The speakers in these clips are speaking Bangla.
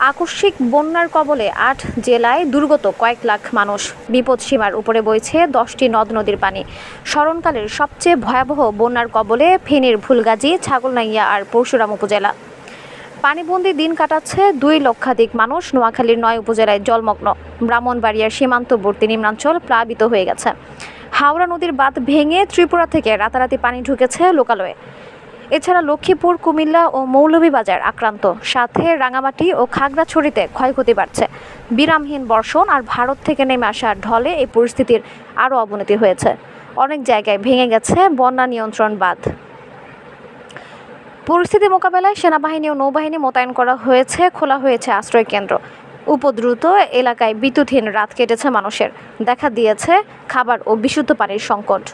আকস্মিক বন্যার কবলে আট জেলায় দুর্গত কয়েক লাখ মানুষ। বিপদ সীমার উপরে বইছে দশটি নদ নদীর পানি। স্মরণকালের সবচেয়ে ভয়াবহ বন্যার কবলে ফেনীর ফুলগাজী, ছাগলনাইয়া আর পরশুরাম উপজেলা। পানিবন্দি দিন কাটাচ্ছে দুই লক্ষাধিক মানুষ। নোয়াখালীর নয় উপজেলায় জলমগ্ন। ব্রাহ্মণবাড়িয়ার সীমান্তবর্তী নিম্নাঞ্চল প্লাবিত হয়ে গেছে। হাওড়া নদীর বাঁধ ভেঙে ত্রিপুরা থেকে রাতারাতি পানি ঢুকেছে লোকালয়ে। এছাড়া লক্ষ্মীপুর, কুমিল্লা ও মৌলভীবাজার আক্রান্ত। সাথে রাঙামাটি ও খাগড়াছড়িতে ক্ষয়ক্ষতি বাড়ছে। বিরামহীন বর্ষণ আর ভারত থেকে নেমে আসা ঢলে এই পরিস্থিতির আরও অবনতি হয়েছে। অনেক জায়গায় ভেঙে গেছে বন্যা নিয়ন্ত্রণ বাঁধ। পরিস্থিতি মোকাবেলায় সেনাবাহিনী ও নৌবাহিনী মোতায়েন করা হয়েছে, খোলা হয়েছে আশ্রয় কেন্দ্র উপদ্রুত এলাকায় বিদ্যুৎহীন রাত কেটেছে মানুষের। দেখা দিয়েছে খাবার ও বিশুদ্ধ পানির সংকট।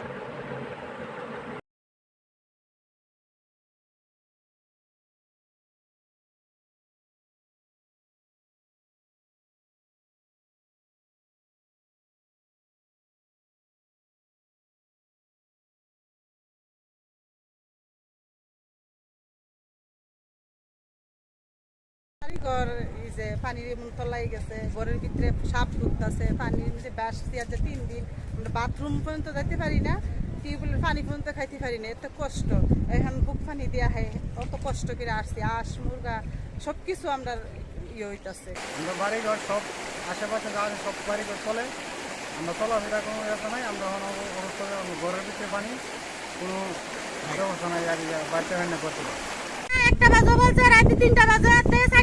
ঘর এই যে পানির এমন তলাই গেছে ঘরের ভিতরে সাপ ঢুকতেছে পানির মধ্যে বাস আছে তিন দিন আমরা বাথরুম পর্যন্ত যেতে পারি না টিউবওয়েলের পানি পর্যন্ত খাইতে পারি না এত কষ্ট। এখন বুক পানি দেওয়া হয় অত কষ্ট করে আসছি আঁশ মুরগা সব কিছু আমরা ইয়ে হইতেছে। আমরা বাড়িঘর সব আশেপাশে যা আছে সব বাড়িঘর চলে আমরা চলাফেরা কোনো ব্যবস্থা নাই আমরা এখন অবস্থা ঘরের ভিতরে পানি কোনো ব্যবস্থা নাই আর বাড়িতে রান্না করতে পারি। একটা বাজে বলছে রাতে তিনটা বাজে নাইট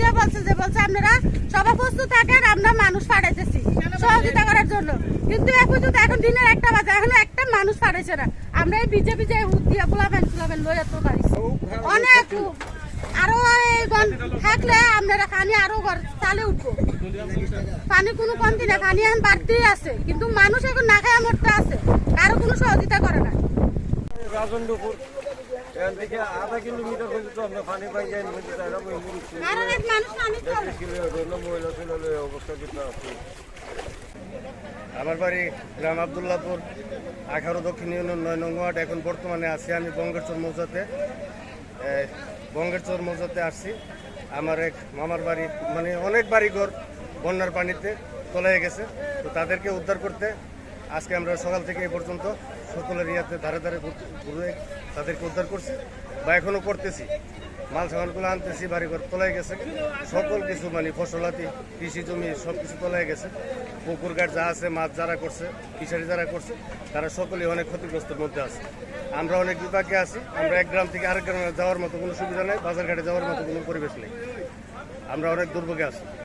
দিয়ে বলছে, যে বলছে, আপনারা সবাই প্রস্তুত থাকেন, আমরা মানুষ পাঠাইতেছি। সহযোগিতা করার জন্য। কিন্তু এখন পর্যন্ত এখন দিনের একটা বাজে, এখন একটা মানুষ পাঠাইছে না। আমরা এই বিজেপি যে দিয়ে গোলাপেন গোলাপেন লইয়া তো পারিছি অনেক। আরও থাকলে আপনারা পানি আরও ঘর চালে উঠবো। পানি কোনো কমতি না, পানি এখন বাড়তেই আছে। কিন্তু মানুষ এখন না খায় মরতে আছে। কারও কোনো সহযোগিতা করে না। রাজনপুর এখান থেকে আধা কিলোমিটার পর্যন্ত আমরা পানি পাই যাই তারা ওই চলে মহিলা ছিল অবস্থা কিন্তু আছে। আমার বাড়ি গ্রাম আবদুল্লাপুর আঠারো দক্ষিণ ইউনিয়ন নয় নং ওয়ার্ড এখন বর্তমানে আছি আমি বঙ্গেরচর মৌজাতে। এ, বঙ্গেরচর মৌজাতে আসছি। আমার এক মামার বাড়ি মানে অনেক বাড়িঘর বন্যার পানিতে তলায় গেছে। তো তাদেরকে উদ্ধার করতে আজকে আমরা সকাল থেকে এই পর্যন্ত সকলের ইয়াতে ধারে ধারে ঘুর- তাদেরকে উদ্ধার করছি বা এখনও করতেছি। মাল সামানগুলো আনতেছি, বাড়িঘর তোলাই গেছে। সকল কিছু মানে ফসলাতি কৃষি জমি সব কিছু তোলাই গেছে। পুকুর ঘাট যা আছে, মাছ যারা করছে, ফিশারি যারা করছে, তারা সকলেই অনেক ক্ষতিগ্রস্তের মধ্যে আছে। আমরা অনেক বিপাকে আছি, আমরা এক গ্রাম থেকে আরেক গ্রামে যাওয়ার মতো কোনো সুবিধা নেই বাজার ঘাটে যাওয়ার মতো কোনো পরিবেশ নেই। আমরা অনেক দুর্ভোগে আছি।